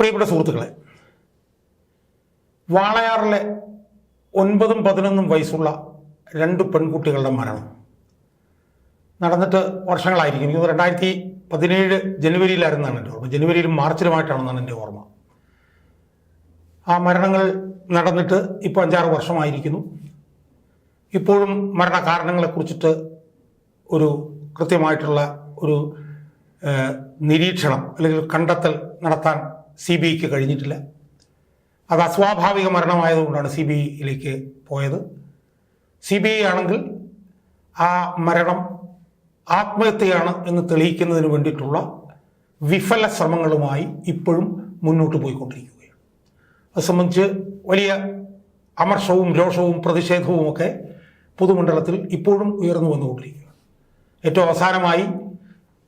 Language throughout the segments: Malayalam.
പ്രിയപ്പെട്ട സുഹൃത്തുക്കളെ വാളയാറിലെ ഒൻപതും പതിനൊന്നും വയസ്സുള്ള രണ്ട് പെൺകുട്ടികളുടെ മരണം നടന്നിട്ട് വർഷങ്ങളായിരിക്കും എനിക്ക് രണ്ടായിരത്തി പതിനേഴ് ജനുവരിയിലായിരുന്നാണ് എന്റെ ഓർമ്മ. ജനുവരിയിലും മാർച്ചിലുമായിട്ടാണെന്നാണ് എന്റെ ഓർമ്മ. ആ മരണങ്ങൾ നടന്നിട്ട് ഇപ്പോൾ അഞ്ചാറ് വർഷമായിരിക്കുന്നു. ഇപ്പോഴും മരണ കാരണങ്ങളെക്കുറിച്ചിട്ട് ഒരു കൃത്യമായിട്ടുള്ള ഒരു നിരീക്ഷണം അല്ലെങ്കിൽ കണ്ടെത്തൽ നടത്താൻ സി ബി ഐക്ക് കഴിഞ്ഞിട്ടില്ല. അത് അസ്വാഭാവിക മരണമായതുകൊണ്ടാണ് സി ബി ഐയിലേക്ക് പോയത്. സി ബി ഐ ആണെങ്കിൽ ആ മരണം ആത്മഹത്യയാണ് എന്ന് തെളിയിക്കുന്നതിന് വേണ്ടിയിട്ടുള്ള വിഫല ശ്രമങ്ങളുമായി ഇപ്പോഴും മുന്നോട്ട് പോയിക്കൊണ്ടിരിക്കുകയാണ്. അത് സംബന്ധിച്ച് വലിയ അമർഷവും രോഷവും പ്രതിഷേധവും ഒക്കെ പൊതുമണ്ഡലത്തിൽ ഇപ്പോഴും ഉയർന്നു വന്നുകൊണ്ടിരിക്കുകയാണ്. ഏറ്റവും അവസാനമായി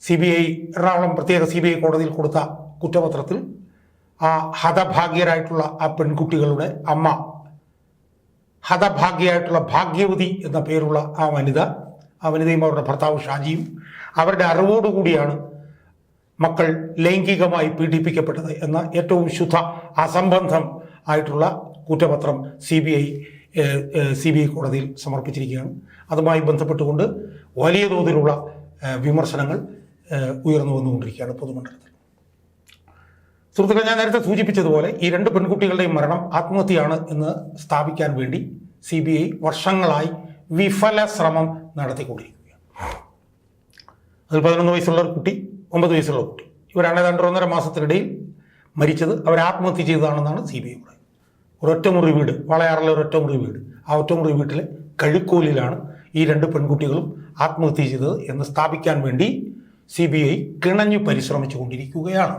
സി ബി ഐ എറണാകുളം പ്രത്യേക സി ബി ഐ കോടതിയിൽ കൊടുത്ത കുറ്റപത്രത്തിൽ ആ ഹതഭാഗ്യരായിട്ടുള്ള ആ പെൺകുട്ടികളുടെ അമ്മ. ഹതഭാഗ്യയായിട്ടുള്ള ഭാഗ്യവതി എന്ന പേരുള്ള ആ വനിത ആ വനിതയും അവരുടെ ഭർത്താവ് ഷാജിയും അവരുടെ അറിവോടുകൂടിയാണ് മക്കൾ ലൈംഗികമായി പീഡിപ്പിക്കപ്പെട്ടത് എന്ന ഏറ്റവും ശുദ്ധ അസംബന്ധം ആയിട്ടുള്ള കുറ്റപത്രം C B I C B I കോടതിയിൽ സമർപ്പിച്ചിരിക്കുകയാണ്. അതുമായി ബന്ധപ്പെട്ടുകൊണ്ട് വലിയ തോതിലുള്ള വിമർശനങ്ങൾ ഉയർന്നു വന്നുകൊണ്ടിരിക്കുകയാണ് പൊതുമണ്ഡലത്തിൽ. സുഹൃത്തുക്കളെ ഞാൻ നേരത്തെ സൂചിപ്പിച്ചതുപോലെ ഈ രണ്ട് പെൺകുട്ടികളുടെയും മരണം ആത്മഹത്യയാണ് എന്ന് സ്ഥാപിക്കാൻ വേണ്ടി സി ബി ഐ വർഷങ്ങളായി വിഫല ശ്രമം നടത്തിക്കൊണ്ടിരിക്കുകയാണ്. അതിൽ പതിനൊന്ന് വയസ്സുള്ള ഒരു കുട്ടി ഒമ്പത് വയസ്സുള്ള കുട്ടി. ഇവരാണ് ഏതാണ്ട് ഒന്നര മാസത്തിനിടയിൽ മരിച്ചത് അവർ ആത്മഹത്യ ചെയ്തതാണെന്നാണ് സി ബി ഐ പറയുന്നത്. ഒരൊറ്റമുറി വീട് വളയാറിലെ ഒരൊറ്റമുറി വീട്. ആ ഒറ്റമുറി വീട്ടിലെ കഴുക്കോലിലാണ് ഈ രണ്ട് പെൺകുട്ടികളും ആത്മഹത്യ ചെയ്തത് എന്ന് സ്ഥാപിക്കാൻ വേണ്ടി സി ബി ഐ കിണഞ്ഞു പരിശ്രമിച്ചു കൊണ്ടിരിക്കുകയാണ്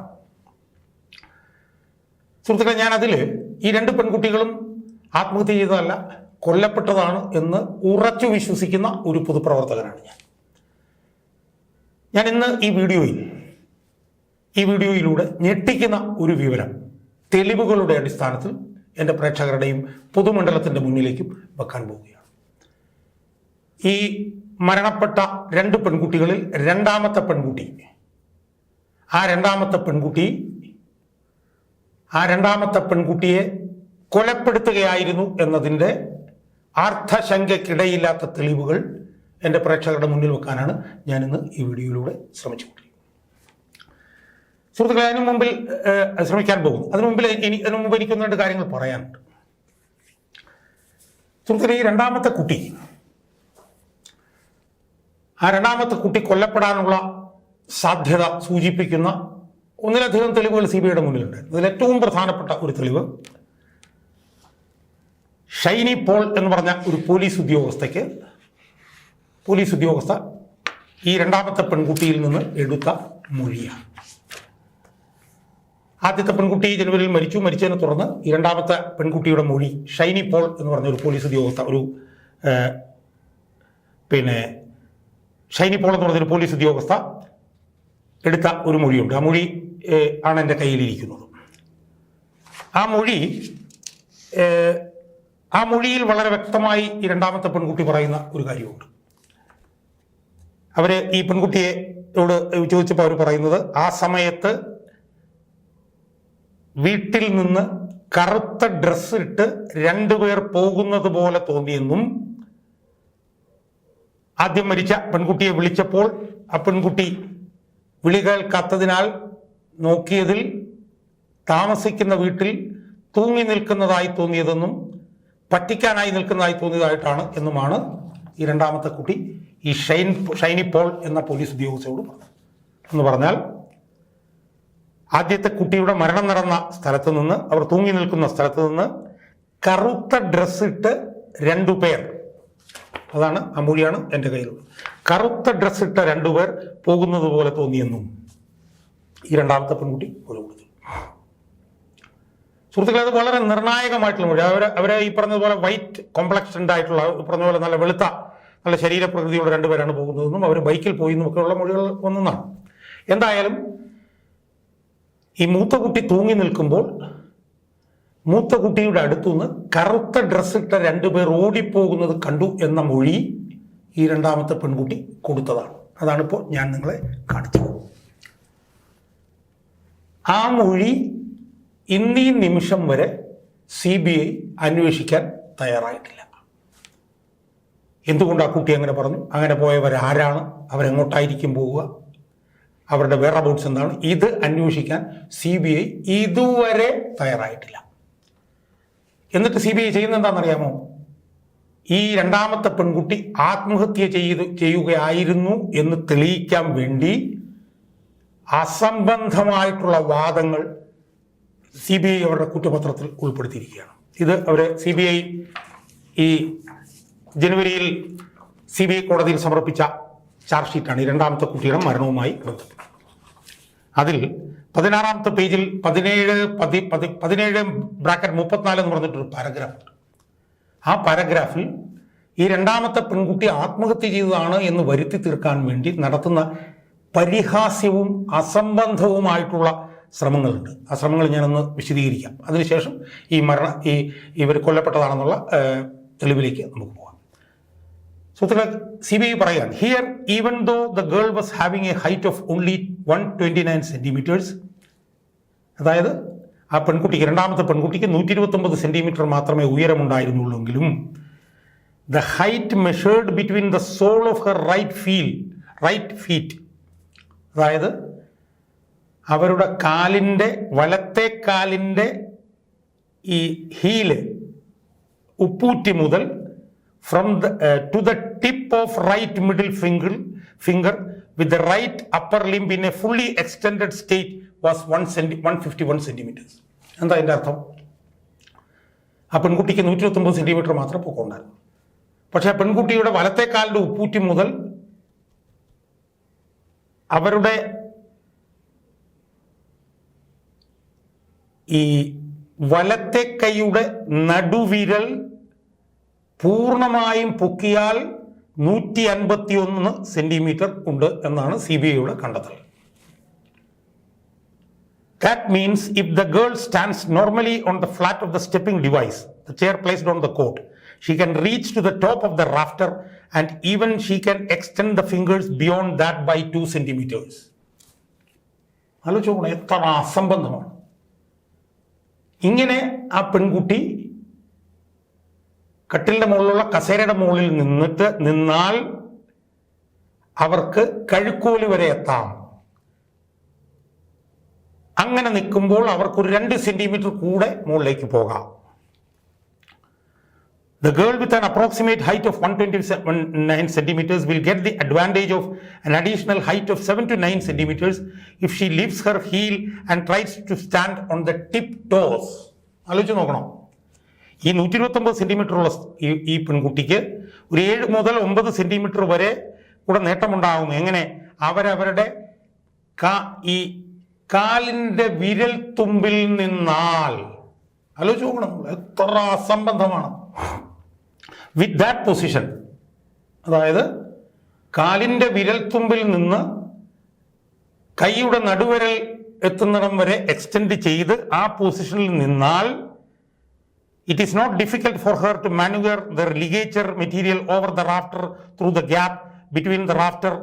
സുഹൃത്തുക്കളെ ഞാൻ അതിൽ ഈ രണ്ട് പെൺകുട്ടികളും ആത്മഹത്യ ചെയ്തതല്ല കൊല്ലപ്പെട്ടതാണ് എന്ന് ഉറച്ചു വിശ്വസിക്കുന്ന ഒരു പൊതുപ്രവർത്തകനാണ് ഞാൻ. ഞാൻ ഇന്ന് ഈ വീഡിയോയിൽ ഈ വീഡിയോയിലൂടെ ഞെട്ടിക്കുന്ന ഒരു വിവരം തെളിവുകളുടെ അടിസ്ഥാനത്തിൽ എന്റെ പ്രേക്ഷകരുടെയും പൊതുമണ്ഡലത്തിന്റെ മുന്നിലേക്കും വെക്കാൻ പോവുകയാണ്. ഈ മരണപ്പെട്ട രണ്ട് പെൺകുട്ടികളിൽ രണ്ടാമത്തെ പെൺകുട്ടി ആ രണ്ടാമത്തെ പെൺകുട്ടി ആ രണ്ടാമത്തെ പെൺകുട്ടിയെ കൊലപ്പെടുത്തുകയായിരുന്നു എന്നതിന്റെ അർത്ഥശങ്കയ്ക്കിടയില്ലാത്ത തെളിവുകൾ എന്റെ പ്രേക്ഷകരുടെ മുന്നിൽ വെക്കാനാണ് ഞാനിന്ന് ഈ വീഡിയോയിലൂടെ ശ്രമിച്ചുകൊണ്ടിരിക്കുന്നത്. സുഹൃത്തുക്കളെ അതിനു മുമ്പിൽ ശ്രമിക്കാൻ പോകുന്നു. അതിനു മുമ്പിൽ എനിക്ക് അതിനു മുമ്പ് എനിക്കൊന്ന് രണ്ട് കാര്യങ്ങൾ പറയാനുണ്ട്. സുഹൃത്തുക്കളെ ഈ രണ്ടാമത്തെ കുട്ടി ആ രണ്ടാമത്തെ കുട്ടി കൊല്ലപ്പെടാനുള്ള സാധ്യത സൂചിപ്പിക്കുന്ന ഒന്നിലധികം തെളിവുകൾ സി ബി ഐയുടെ മുന്നിലുണ്ട്. അതിൽ ഏറ്റവും പ്രധാനപ്പെട്ട ഒരു തെളിവ് ഷൈനി പോൾ എന്ന് പറഞ്ഞ ഒരു പോലീസ് ഉദ്യോഗസ്ഥയ്ക്ക് പോലീസ് ഉദ്യോഗസ്ഥ ഈ രണ്ടാമത്തെ പെൺകുട്ടിയിൽ നിന്ന് എടുത്ത മൊഴിയാണ്. ആദ്യത്തെ പെൺകുട്ടി ജനുവരിയിൽ മരിച്ചു. മരിച്ചതിനെ തുടർന്ന് ഈ രണ്ടാമത്തെ പെൺകുട്ടിയുടെ മൊഴി ഷൈനി പോൾ എന്ന് പറഞ്ഞ ഒരു പോലീസ് ഉദ്യോഗസ്ഥ ഒരു പിന്നെ ഷൈനി പോൾ എന്ന് പറഞ്ഞൊരു പോലീസ് ഉദ്യോഗസ്ഥ എടുത്ത ഒരു മൊഴിയുണ്ട്. ആ മൊഴി ആണ് എന്റെ കയ്യിലിരിക്കുന്നത്. ആ മൊഴി ആ മൊഴിയിൽ വളരെ വ്യക്തമായി ഈ രണ്ടാമത്തെ പെൺകുട്ടി പറയുന്ന ഒരു കാര്യമുണ്ട്. അവർ ഈ പെൺകുട്ടിയോട് ചോദിച്ചപ്പോൾ അവർ പറയുന്നത് ആ സമയത്ത് വീട്ടിൽ നിന്ന് കറുത്ത ഡ്രസ്സ് ഇട്ട് രണ്ടുപേർ പോകുന്നത് പോലെ തോന്നിയെന്നും ആദ്യം മരിച്ച പെൺകുട്ടിയെ വിളിച്ചപ്പോൾ ആ പെൺകുട്ടി വിളി കേൾക്കാത്തതിനാൽ നോക്കിയതിൽ താമസിക്കുന്ന വീട്ടിൽ തൂങ്ങി നിൽക്കുന്നതായി തോന്നിയതെന്നും പറ്റിക്കാനായി നിൽക്കുന്നതായി തോന്നിയതായിട്ടാണ് എന്നുമാണ് ഈ രണ്ടാമത്തെ കുട്ടി ഈ ഷൈൻ ഷൈനി പോൾ എന്ന പോലീസ് ഉദ്യോഗസ്ഥയോട് പറഞ്ഞത്. എന്ന് പറഞ്ഞാൽ ആദ്യത്തെ കുട്ടിയുടെ മരണം നടന്ന സ്ഥലത്ത് നിന്ന് അവർ തൂങ്ങി നിൽക്കുന്ന സ്ഥലത്ത് നിന്ന് കറുത്ത ഡ്രസ്സ് ഇട്ട് രണ്ടു പേർ അതാണ് അമൂലിയാണ് എന്റെ കയ്യിലുള്ളത്. കറുത്ത ഡ്രസ്സ് ഇട്ട രണ്ടുപേർ പോകുന്നത് പോലെ തോന്നിയെന്നും ഈ രണ്ടാമത്തെ പെൺകുട്ടി കൊല കൊടുത്തു. സുഹൃത്തുക്കളെ അത് വളരെ നിർണായകമായിട്ടുള്ള മൊഴി. അവരെ അവരെ ഈ പറഞ്ഞതുപോലെ വൈറ്റ് കോംപ്ലക്സ്ഡ് ആയിട്ടുള്ള പറഞ്ഞ പോലെ നല്ല വെളുത്ത നല്ല ശരീരപ്രകൃതിയുള്ള രണ്ടുപേരാണ് പോകുന്നതെന്നും അവർ ബൈക്കിൽ പോയി എന്നും ഒക്കെയുള്ള മൊഴികൾ ഒന്നാണ് എന്തായാലും ഈ മൂത്ത കുട്ടി തൂങ്ങി നിൽക്കുമ്പോൾ മൂത്ത കുട്ടിയുടെ അടുത്തുനിന്ന് കറുത്ത ഡ്രസ്സിട്ട രണ്ടുപേർ ഓടിപ്പോകുന്നത് കണ്ടു എന്ന മൊഴി ഈ രണ്ടാമത്തെ പെൺകുട്ടി കൊടുത്തതാണ്. അതാണിപ്പോൾ ഞാൻ നിങ്ങളെ കാണിച്ചത്. ആ മൊഴി ഇന്നീ നിമിഷം വരെ സി ബി ഐ അന്വേഷിക്കാൻ തയ്യാറായിട്ടില്ല. എന്തുകൊണ്ട് ആ കുട്ടി അങ്ങനെ പറഞ്ഞു? അങ്ങനെ പോയവർ ആരാണ് അവരെങ്ങോട്ടായിരിക്കും പോവുക? അവരുടെ വേറെ ബോട്ട്സ് എന്താണ്? ഇത് അന്വേഷിക്കാൻ സി ബി ഐ ഇതുവരെ തയ്യാറായിട്ടില്ല. എന്നിട്ട് സി ബി ഐ ചെയ്യുന്നെന്താണെന്നറിയാമോ ഈ രണ്ടാമത്തെ പെൺകുട്ടി ആത്മഹത്യ ചെയ്ത് ചെയ്യുകയായിരുന്നു എന്ന് തെളിയിക്കാൻ വേണ്ടി അസംബന്ധമായിട്ടുള്ള വാദങ്ങൾ സി ബി ഐ അവരുടെ കുറ്റപത്രത്തിൽ ഉൾപ്പെടുത്തിയിരിക്കുകയാണ്. ഇത് അവർ സി ബി ഐ ഈ ജനുവരിയിൽ സി ബി ഐ കോടതിയിൽ സമർപ്പിച്ച ചാർജ് ഷീറ്റാണ് ഈ രണ്ടാമത്തെ കുട്ടിയുടെ മരണവുമായി ബന്ധപ്പെട്ട്. അതിൽ പതിനാറാമത്തെ പേജിൽ പതിനേഴ് പതി പതി പതിനേഴ് ബ്രാക്കറ്റ് മുപ്പത്തിനാല് എന്ന് പറഞ്ഞിട്ടൊരു പാരഗ്രാഫ് ഉണ്ട്. ആ പാരഗ്രാഫിൽ ഈ രണ്ടാമത്തെ പെൺകുട്ടി ആത്മഹത്യ ചെയ്തതാണ് എന്ന് വരുത്തി തീർക്കാൻ വേണ്ടി നടത്തുന്ന പരിഹാസ്യവും അസംബന്ധവുമായിട്ടുള്ള ശ്രമങ്ങളുണ്ട്. ആ ശ്രമങ്ങൾ ഞാനൊന്ന് വിശദീകരിക്കാം. അതിനുശേഷം ഈ മരണ ഈ ഇവർ കൊല്ലപ്പെട്ടതാണെന്നുള്ള തെളിവിലേക്ക് നമുക്ക് പോകാം. സുഹൃത്തുക്കളെ സി ബി ഐ പറയുകയാണ് here even though the girl was having a height of only one twenty nine centimeters അതായത് ആ പെൺകുട്ടിക്ക് രണ്ടാമത്തെ പെൺകുട്ടിക്ക് നൂറ്റി ഇരുപത്തൊമ്പത് സെന്റിമീറ്റർ മാത്രമേ ഉയരമുണ്ടായിരുന്നുള്ളൂവെങ്കിലും the height measured between the sole of her right feel right feet അതായത് അവരുടെ കാലിന്റെ വലത്തെ കാലിന്റെ ഈ ഹീൽ ഉപ്പൂറ്റി മുതൽ from the to the tip of right middle finger finger with right upper limb in a fully extended state was one centi one fifty one centimeters എന്താ അതിന്റെ അർത്ഥം? ആ പെൺകുട്ടിക്ക് നൂറ്റി ഇരുപത്തൊമ്പത് സെന്റിമീറ്റർ മാത്രമേ പൊക്കമുണ്ടായിരുന്നു. പക്ഷേ ആ പെൺകുട്ടിയുടെ വലത്തെ കാലിന്റെ ഉപ്പൂറ്റി മുതൽ അവരുടെ ഈ വലത്തെ കൈയുടെ നടുവിരൽ പൂർണമായും പൊക്കിയാൽ നൂറ്റി അൻപത്തി ഒന്ന് സെന്റിമീറ്റർ ഉണ്ട് എന്നാണ് സി ബി ഐയുടെ കണ്ടെത്തൽ. That means if the girl stands normally on the flat of the stepping device, the chair placed on the coat, she can reach to the top of the rafter and even she can extend the fingers beyond that by two centimeters. ആലോചിച്ച് നോക്കണം എത്ര അസംബന്ധമാണ്. ഇങ്ങനെ ആ പെൺകുട്ടി കട്ടിലിന്റെ മുകളിലുള്ള കസേരയുടെ മുകളിൽ നിന്നിട്ട് നിന്നാൽ അവർക്ക് കഴുക്കോൽ വരെ എത്താം. അങ്ങനെ നിൽക്കുമ്പോൾ അവർക്കൊരു രണ്ട് സെന്റിമീറ്റർ കൂടെ മുകളിലേക്ക് പോകാം. The girl with an approximate height of 129 centimeters will get the advantage of an additional height of 7 to 9 centimeters if she lifts her heel and tries to stand on the tip toes. ആലോചിച്ച് നോക്കണം ഈ നൂറ്റി ഇരുപത്തൊമ്പത് സെന്റിമീറ്റർ ഉള്ള ഈ പെൺകുട്ടിക്ക് ഒരു ഏഴ് മുതൽ ഒമ്പത് സെന്റിമീറ്റർ വരെ കൂടെ നേട്ടമുണ്ടാകുന്നു എങ്ങനെ അവരവരുടെ ഈ കാലിന്റെ വിരൽ തുമ്പിൽ നിന്നാൽ ആലോചിച്ച് നോക്കണം എത്ര അസംബന്ധമാണ് വിത്ത് ദാറ്റ് പൊസിഷൻ അതായത് കാലിന്റെ വിരൽത്തുമ്പിൽ നിന്ന് കൈയുടെ നടുവിരൽ എത്തുന്നിടം വരെ എക്സ്റ്റെൻഡ് ചെയ്ത് ആ പൊസിഷനിൽ നിന്നാൽ it is not difficult for her to manoeuvre the ligature material over the rafter through the gap between the rafter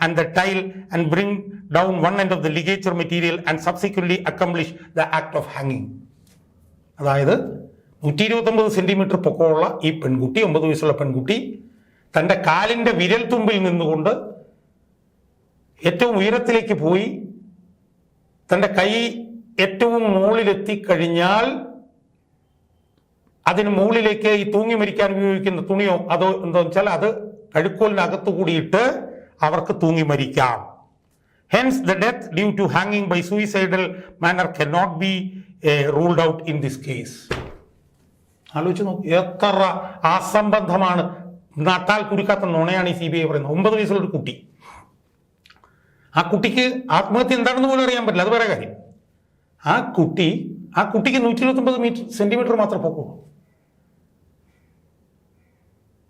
and the tile and bring down one end of the ligature material and subsequently accomplish the act of ഹാങ്ങിങ് അതായത് നൂറ്റി ഇരുപത്തൊമ്പത് സെന്റിമീറ്റർ പൊക്കമുള്ള ഈ പെൺകുട്ടി ഒമ്പത് വയസ്സുള്ള പെൺകുട്ടി തന്റെ കാലിന്റെ വിരൽ തുമ്പിൽ നിന്നുകൊണ്ട് ഏറ്റവും ഉയരത്തിലേക്ക് പോയി. തന്റെ കൈ ഏറ്റവും മുകളിലെത്തി കഴിഞ്ഞാൽ അതിന് മുകളിലേക്ക് ഈ തൂങ്ങി മരിക്കാൻ ഉപയോഗിക്കുന്ന തുണിയോ അതോ എന്താ വെച്ചാൽ അത് കഴുക്കോലിനകത്ത് കൂടിയിട്ട് അവർക്ക് തൂങ്ങി മരിക്കാം. Hence the death due to ഹാങ്ങിങ് by suicidal manner can not be ruled out in this case ആലോചിച്ച് നോക്കൂ. എത്ര അസംബന്ധമാണ്. നട്ടാൽ കുരുക്കാത്ത നുണയാണ് ഈ സി ബി ഐ പറയുന്നത്. ഒമ്പത് വയസ്സുള്ള ഒരു കുട്ടി. ആ കുട്ടിക്ക് ആത്മഹത്യ എന്താണെന്ന് പോലും അറിയാൻ പറ്റില്ല. അത് വേറെ കാര്യം. ആ കുട്ടി ആ കുട്ടിക്ക് നൂറ്റി ഇരുപത്തൊമ്പത് മീറ്റർ സെന്റിമീറ്റർ മാത്രമേ പൊക്കമുള്ളൂ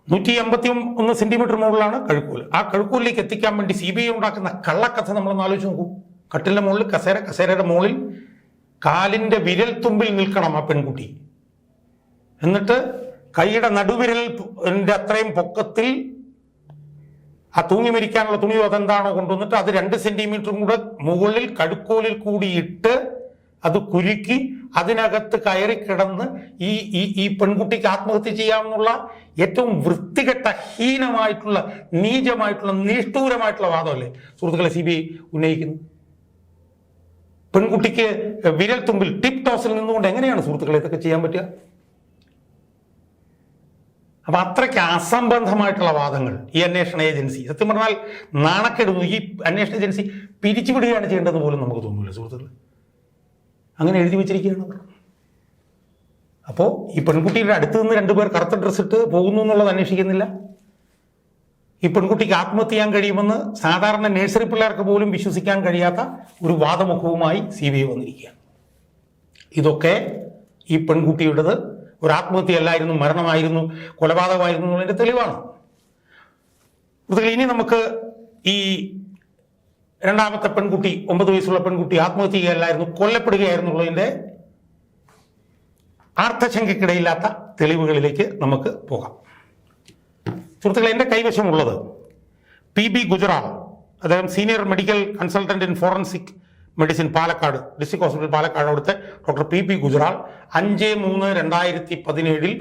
നൂറ്റി അമ്പത്തി ഒന്ന് സെന്റിമീറ്റർ മുകളിലാണ് കഴുക്കൂൽ ആ കഴുക്കൂലിലേക്ക് എത്തിക്കാൻ വേണ്ടി സി ബി ഐ ഉണ്ടാക്കുന്ന കള്ളക്കഥ നമ്മളൊന്ന് ആലോചിച്ച് നോക്കൂ. കട്ടിലിന്റെ മുകളിൽ കസേര കസേരയുടെ മുകളിൽ കാലിന്റെ വിരൽ തുമ്പിൽ നിൽക്കണം ആ പെൺകുട്ടി. എന്നിട്ട് കൈയുടെ നടുവിരൽ ന്റെ അത്രയും പൊക്കത്തിൽ ആ തൂങ്ങി മരിക്കാനുള്ള തുണിയോ അതെന്താണോ കൊണ്ടുവന്നിട്ട് അത് രണ്ട് സെന്റിമീറ്ററും കൂടെ മുകളിൽ കടുക്കോലിൽ കൂടി ഇട്ട് അത് കുരുക്കി അതിനകത്ത് കയറി കിടന്ന് ഈ ഈ ഈ പെൺകുട്ടിക്ക് ആത്മഹത്യ ചെയ്യാമെന്നുള്ള ഏറ്റവും വൃത്തികെട്ട ഹീനമായിട്ടുള്ള നീചമായിട്ടുള്ള നിഷ്ഠൂരമായിട്ടുള്ള വാദമല്ലേ സുഹൃത്തുക്കളെ സി ബി ഐ ഉന്നയിക്കുന്നു? പെൺകുട്ടിക്ക് വിരൽ തുമ്പിൽ ടിപ് ടോസിൽ നിന്നുകൊണ്ട് എങ്ങനെയാണ് സുഹൃത്തുക്കളെ ഇതൊക്കെ ചെയ്യാൻ പറ്റുക? അപ്പൊ അത്രയ്ക്ക് അസംബന്ധമായിട്ടുള്ള വാദങ്ങൾ ഈ അന്വേഷണ ഏജൻസി. സത്യം പറഞ്ഞാൽ നാണക്കെടുന്നു ഈ അന്വേഷണ ഏജൻസി പിരിച്ചുവിടുകയാണ് ചെയ്യേണ്ടത് പോലും നമുക്ക് തോന്നില്ല സുഹൃത്തുക്കൾ അങ്ങനെ എഴുതി വെച്ചിരിക്കുകയാണ്. അവർ അപ്പോൾ ഈ പെൺകുട്ടിയുടെ അടുത്ത് നിന്ന് രണ്ടുപേർ കറുത്ത ഡ്രസ്സ് ഇട്ട് പോകുന്നു എന്നുള്ളത് അന്വേഷിക്കുന്നില്ല. ഈ പെൺകുട്ടിക്ക് ആത്മഹത്യ ചെയ്യാൻ കഴിയുമെന്ന് സാധാരണ നഴ്സറി പിള്ളേർക്ക് പോലും വിശ്വസിക്കാൻ കഴിയാത്ത ഒരു വാദമുഖവുമായി സി ബി ഐ വന്നിരിക്കുകയാണ്. ഇതൊക്കെ ഈ പെൺകുട്ടിയുടേത് ഒരു ആത്മഹത്യയല്ലായിരുന്നു മരണമായിരുന്നു കൊലപാതകമായിരുന്നു എന്നുള്ളതിന്റെ തെളിവാണ്. ഇനി നമുക്ക് ഈ രണ്ടാമത്തെ പെൺകുട്ടി ഒമ്പത് വയസ്സുള്ള പെൺകുട്ടി ആത്മഹത്യ ചെയ്യുകയല്ലായിരുന്നു കൊല്ലപ്പെടുകയായിരുന്നു എന്നുള്ളതിന്റെ ആർത്ഥശങ്കയ്ക്കിടയില്ലാത്ത തെളിവുകളിലേക്ക് നമുക്ക് പോകാം. സുഹൃത്തുക്കളെ എന്റെ കൈവശമുള്ളത് പി ബി ഗുജറാൾ അദ്ദേഹം senior medical consultant in forensic medicine Palakkad district hospital Palakkad അവിടുത്തെ ഡോക്ടർ പി പി ഗുജറാൾ അഞ്ച് മൂന്ന് രണ്ടായിരത്തി പതിനേഴിൽ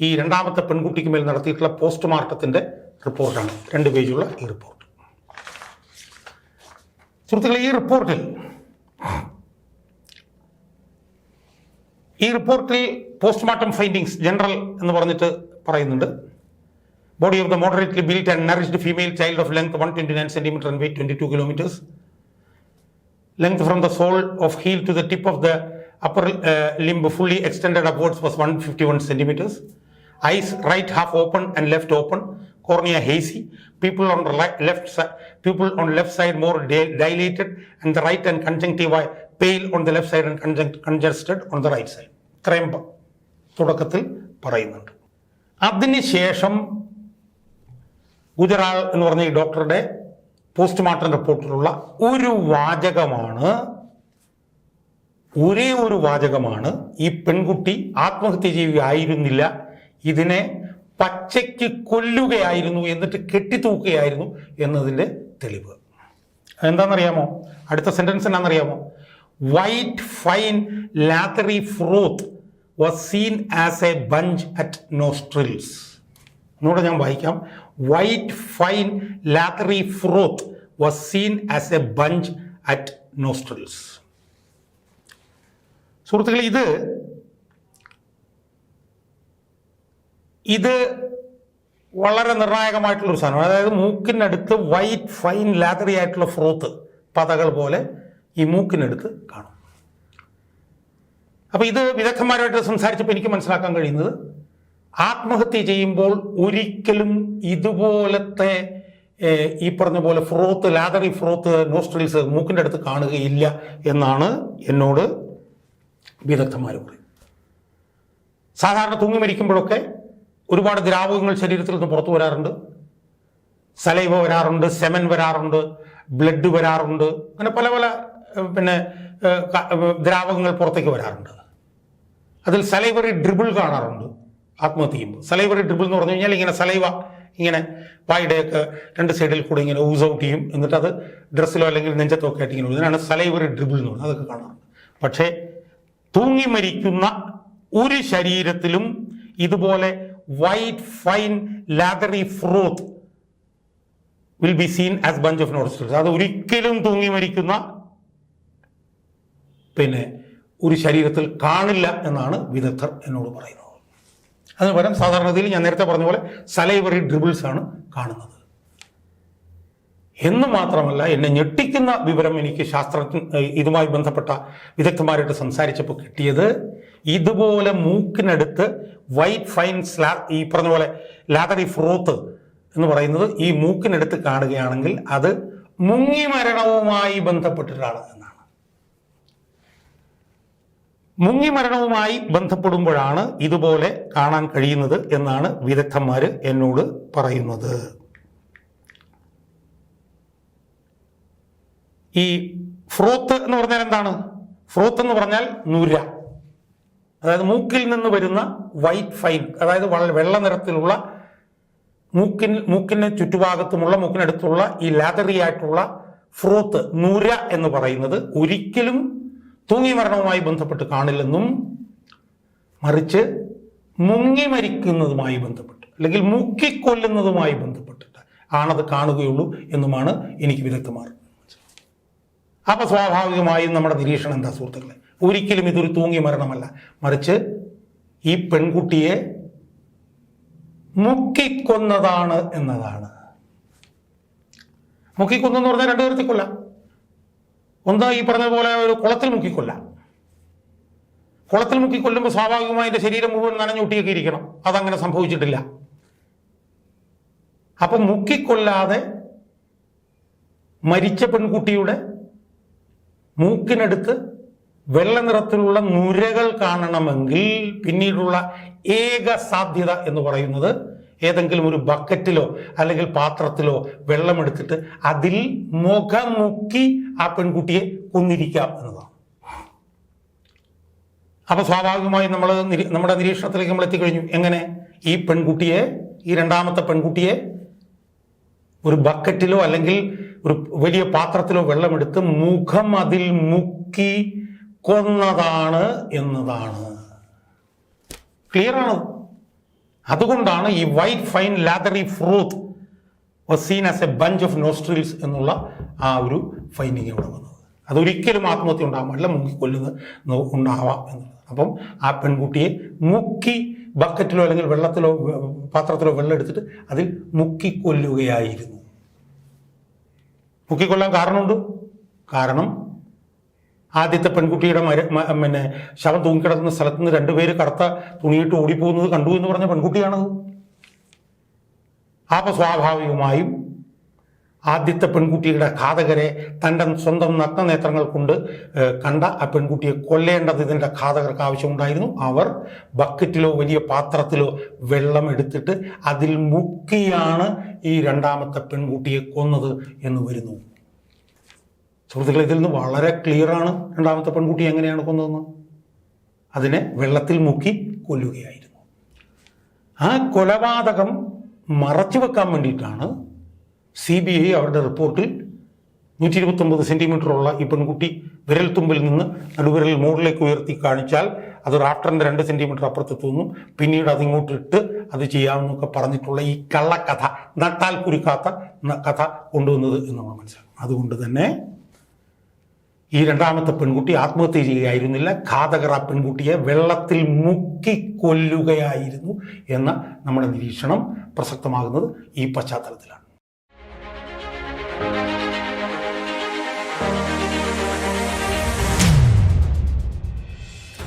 ഈ രണ്ടാമത്തെ പെൺകുട്ടിക്ക് മേൽ നടത്തിയിട്ടുള്ള പോസ്റ്റ്മോർട്ടത്തിന്റെ റിപ്പോർട്ടാണ്. രണ്ട് പേജുള്ള ഈ റിപ്പോർട്ട്. സുഹൃത്തുക്കളെ ഈ റിപ്പോർട്ടിൽ ഈ റിപ്പോർട്ടിൽ പോസ്റ്റ്മോർട്ടം ഫൈൻഡിങ്സ് ജനറൽ എന്ന് പറഞ്ഞിട്ട് പറയുന്നുണ്ട്. Body of the moderately built and nourished female child of length one twenty nine 129 and weight weight 22 kilometers. Length from the sole of heel to the tip of the upper uh, limb fully extended upwards was 151 centimeters. Eyes right half open and left open. Cornea hazy. People on left side, people on left side more dilated, and the right and conjunctiva pale on the left side and conjunct- congested on the right side. ഇത്രയും തുടക്കത്തിൽ പറയുന്നുണ്ട് അതിനുശേഷം ഗുജറാൾ എന്ന് പറഞ്ഞ ഈ ഡോക്ടറുടെ പോസ്റ്റ്മോർട്ടം റിപ്പോർട്ടിലുള്ള ഒരു വാചകമാണ്. ഒരേ ഒരു വാചകമാണ്. ഈ പെൺകുട്ടി ആത്മഹത്യ ചെയ്യുകയായിരുന്നില്ല. ഇതിനെ പച്ചയ്ക്ക് കൊല്ലുകയായിരുന്നു എന്നിട്ട് കെട്ടിത്തൂക്കുകയായിരുന്നു എന്നതിന്റെ തെളിവ്. എന്താണെന്നറിയാമോ അടുത്ത sentence എന്നാണെന്നറിയാമോ white fine lathery froth was seen as a bunch at nostrils ഒന്നുകൂടെ ഞാൻ വായിക്കാം. White fine lathery froth was seen as a bunch at nostrils സുഹൃത്തുക്കളെ ഇത് ഇത് വളരെ നിർണായകമായിട്ടുള്ളൊരു സാധനമാണ്. അതായത് മൂക്കിനടുത്ത് വൈറ്റ് ഫൈൻ ലാതറി ആയിട്ടുള്ള ഫ്രോത്ത് പതകൾ പോലെ ഈ മൂക്കിനടുത്ത് കാണും. അപ്പോൾ ഇത് വിദഗ്ധന്മാരുമായിട്ട് സംസാരിച്ചപ്പോൾ എനിക്ക് മനസ്സിലാക്കാൻ കഴിയുന്നത് ആത്മഹത്യ ചെയ്യുമ്പോൾ ഒരിക്കലും ഇതുപോലത്തെ ഈ പറഞ്ഞ പോലെ ഫ്രോത്ത് ലാതറി ഫ്രോത്ത് നോസ്ട്രിൽസ് മൂക്കിന്റെ അടുത്ത് കാണുകയില്ല എന്നാണ് എന്നോട് വിദഗ്ധന്മാർ പറയുന്നത്. സാധാരണ തൂങ്ങി മരിക്കുമ്പോഴൊക്കെ ഒരുപാട് ദ്രാവകങ്ങൾ ശരീരത്തിൽ നിന്ന് പുറത്തു വരാറുണ്ട്. സലൈവ വരാറുണ്ട് സെമൻ വരാറുണ്ട് ബ്ലഡ് വരാറുണ്ട് അങ്ങനെ പല പല പിന്നെ ദ്രാവകങ്ങൾ പുറത്തേക്ക് വരാറുണ്ട്. അതിൽ സലൈവറി ഡ്രിബിൾ കാണാറുണ്ട്. ആത്മഹത്യ ചെയ്യുമ്പോൾ. സലൈവറി ഡ്രിബിൾ എന്ന് പറഞ്ഞു കഴിഞ്ഞാൽ ഇങ്ങനെ സലൈവ ഇങ്ങനെ വായുടെയൊക്കെ രണ്ട് സൈഡിൽ കൂടെ ഇങ്ങനെ ഊസ് ഔട്ട് ചെയ്യും. എന്നിട്ട് അത് ഡ്രസ്സിലോ അല്ലെങ്കിൽ നെഞ്ചത്തോ ഒക്കെ ആയിട്ട് ഇങ്ങനെ. ഇതിനാണ് സലൈവറി ഡ്രിബിൾ എന്ന് പറയുന്നത് അതൊക്കെ കാണാറുണ്ട് പക്ഷേ തൂങ്ങി മരിക്കുന്ന ഒരു ശരീരത്തിലും ഇതുപോലെ white fine lathery froth will be seen as bunch of knots അത് ഒരിക്കലും തൂങ്ങി മരിക്കുന്ന പിന്നെ ഒരു ശരീരത്തിൽ കാണില്ല എന്നാണ് വിദഗ്ധർ എന്നോട് പറയുന്നത്. അതിന് പകരം സാധാരണഗതിയിൽ ഞാൻ നേരത്തെ പറഞ്ഞ പോലെ സലൈവറി ഡ്രിബിൾസ് ആണ് കാണുന്നത്. എന്ന് മാത്രമല്ല എന്നെ ഞെട്ടിക്കുന്ന വിവരം എനിക്ക് ശാസ്ത്ര ഇതുമായി ബന്ധപ്പെട്ട വിദഗ്ധന്മാരായിട്ട് സംസാരിച്ചപ്പോൾ കിട്ടിയത് ഇതുപോലെ മൂക്കിനടുത്ത് വൈറ്റ് ഫൈൻ സ്ലാ ഈ പറഞ്ഞ പോലെ ലാതറി ഫ്രോത്ത് എന്ന് പറയുന്നത് ഈ മൂക്കിനടുത്ത് കാണുകയാണെങ്കിൽ അത് മുങ്ങി മരണവുമായി ബന്ധപ്പെട്ടിട്ടാണ് എന്നാണ് മുങ്ങി മരണവുമായി ബന്ധപ്പെടുമ്പോഴാണ് ഇതുപോലെ കാണാൻ കഴിയുന്നത് എന്നാണ് വിദഗ്ധന്മാർ എന്നോട് പറയുന്നത്. ഈ ഫ്രോത്ത് എന്ന് പറഞ്ഞാൽ എന്താണ്? ഫ്രോത്ത് എന്ന് പറഞ്ഞാൽ നുര. അതായത് മൂക്കിൽ നിന്ന് വരുന്ന വൈറ്റ് ഫൈൻ അതായത് വെള്ള നിറത്തിലുള്ള മൂക്കിൻ മൂക്കിന് ചുറ്റുഭാഗത്തുമുള്ള മൂക്കിനടുത്തുള്ള ഈ ലാതറി ആയിട്ടുള്ള ഫ്രോത്ത് നുര എന്ന് പറയുന്നത് ഒരിക്കലും തൂങ്ങി മരണവുമായി ബന്ധപ്പെട്ട് കാണില്ലെന്നും മറിച്ച് മുങ്ങി മരിക്കുന്നതുമായി ബന്ധപ്പെട്ട് അല്ലെങ്കിൽ മുക്കിക്കൊല്ലുന്നതുമായി ബന്ധപ്പെട്ടിട്ട് ആണത് കാണുകയുള്ളൂ എന്നുമാണ് എനിക്ക് വിദഗ്ധമാർ. അപ്പൊ സ്വാഭാവികമായും നമ്മുടെ നിരീക്ഷണം എന്താ സുഹൃത്തുക്കളെ? ഒരിക്കലും ഇതൊരു തൂങ്ങി മരണമല്ല. മറിച്ച് ഈ പെൺകുട്ടിയെ മുക്കിക്കൊന്നതാണ് എന്നതാണ്. മുക്കിക്കൊന്നെന്ന് പറഞ്ഞാൽ രണ്ടു തരത്തിൽ ഒന്ന് ഈ പറഞ്ഞതുപോലെ പോലെ ഒരു കുളത്തിൽ മുക്കിക്കൊല്ലാം. കുളത്തിൽ മുക്കിക്കൊല്ലുമ്പോൾ സ്വാഭാവികമായി എന്റെ ശരീരം മുഴുവൻ നനഞ്ഞൊട്ടിയൊക്കെ ഇരിക്കണം. അതങ്ങനെ സംഭവിച്ചിട്ടില്ല. അപ്പം മുക്കിക്കൊല്ലാതെ മരിച്ച പെൺകുട്ടിയുടെ മൂക്കിനടുത്ത് വെള്ള നിറത്തിലുള്ള നുരകൾ കാണണമെങ്കിൽ പിന്നീടുള്ള ഏക സാധ്യത എന്ന് പറയുന്നത് ഏതെങ്കിലും ഒരു ബക്കറ്റിലോ അല്ലെങ്കിൽ പാത്രത്തിലോ വെള്ളമെടുത്തിട്ട് അതിൽ മുഖം മുക്കി ആ പെൺകുട്ടിയെ കൊന്നിരിക്കാം എന്നതാണ്. അപ്പൊ സ്വാഭാവികമായും നമ്മൾ നമ്മുടെ നിരീക്ഷണത്തിലേക്ക് നമ്മൾ എത്തിക്കഴിഞ്ഞു. എങ്ങനെ? ഈ പെൺകുട്ടിയെ ഈ രണ്ടാമത്തെ പെൺകുട്ടിയെ ഒരു ബക്കറ്റിലോ അല്ലെങ്കിൽ ഒരു വലിയ പാത്രത്തിലോ വെള്ളമെടുത്ത് മുഖം അതിൽ മുക്കി കൊന്നതാണ് എന്നതാണ്. ക്ലിയർ ആണ് അതുകൊണ്ടാണ് ഈ white fine lathery froth was seen as a bunch of nostrils എന്നുള്ള ആ ഒരു ഫൈൻഡിങ് അവിടെ വന്നത്. അതൊരിക്കലും ആത്മഹത്യ ഉണ്ടാകാൻ പാടില്ല കൊല്ലുന്നത് ഉണ്ടാവാം എന്നുള്ളത്. അപ്പം ആ പെൺകുട്ടിയെ മുക്കി ബക്കറ്റിലോ അല്ലെങ്കിൽ വെള്ളത്തിലോ പാത്രത്തിലോ വെള്ളം എടുത്തിട്ട് അതിൽ മുക്കി കൊല്ലുകയായിരുന്നു. മുക്കിക്കൊല്ലാൻ കാരണമുണ്ട്. കാരണം ആദ്യത്തെ പെൺകുട്ടിയുടെ മര പിന്നെ ശവം തൂങ്ങിക്കിടക്കുന്ന സ്ഥലത്ത് നിന്ന് രണ്ടുപേര് കറുത്ത തുണിയിട്ട് ഓടിപ്പോകുന്നത് കണ്ടു എന്ന് പറഞ്ഞ പെൺകുട്ടിയാണത്. അപ്പൊ സ്വാഭാവികമായും ആദ്യത്തെ പെൺകുട്ടിയുടെ ഘാതകരെ തന്റെ സ്വന്തം നഗ്നനേത്രങ്ങൾ കൊണ്ട് കണ്ട ആ പെൺകുട്ടിയെ കൊല്ലേണ്ടത് ഇതിന്റെ ഘാതകർക്ക് ആവശ്യമുണ്ടായിരുന്നു. അവർ ബക്കറ്റിലോ വലിയ പാത്രത്തിലോ വെള്ളം എടുത്തിട്ട് അതിൽ മുക്കിയാണ് ഈ രണ്ടാമത്തെ പെൺകുട്ടിയെ കൊന്നത് എന്ന് വരുന്നു. സുഹൃത്തുക്കളെ ഇതിൽ നിന്ന് വളരെ ക്ലിയറാണ് രണ്ടാമത്തെ പെൺകുട്ടി എങ്ങനെയാണ് കൊന്നതെന്ന്. അതിനെ വെള്ളത്തിൽ മുക്കി കൊല്ലുകയായിരുന്നു. ആ കൊലപാതകം മറച്ചു വെക്കാൻ വേണ്ടിയിട്ടാണ് സി ബി ഐ അവരുടെ റിപ്പോർട്ടിൽ നൂറ്റി ഇരുപത്തൊമ്പത് സെന്റിമീറ്ററുള്ള ഈ പെൺകുട്ടി വിരൽത്തുമ്പിൽ നിന്ന് നടുവിരൽ മുകളിലേക്ക് ഉയർത്തി കാണിച്ചാൽ അത് റാഫ്റ്ററിന്റെ രണ്ട് സെന്റിമീറ്റർ തോന്നും പിന്നീട് അതിങ്ങോട്ട് ഇട്ട് അത് ചെയ്യാമെന്നൊക്കെ പറഞ്ഞിട്ടുള്ള ഈ കള്ളക്കഥ നട്ടാൽ കുരുക്കാത്ത കഥ കൊണ്ടുവന്നത് എന്ന് നമ്മൾ മനസ്സിലാക്കും അതുകൊണ്ട് തന്നെ ഈ രണ്ടാമത്തെ പെൺകുട്ടി ആത്മഹത്യ ചെയ്യുകയായിരുന്നില്ല ഘാതകർ ആ പെൺകുട്ടിയെ വെള്ളത്തിൽ മുക്കി കൊല്ലുകയായിരുന്നു എന്ന നമ്മുടെ നിരീക്ഷണം പ്രസക്തമാകുന്നത് ഈ പശ്ചാത്തലത്തിലാണ്.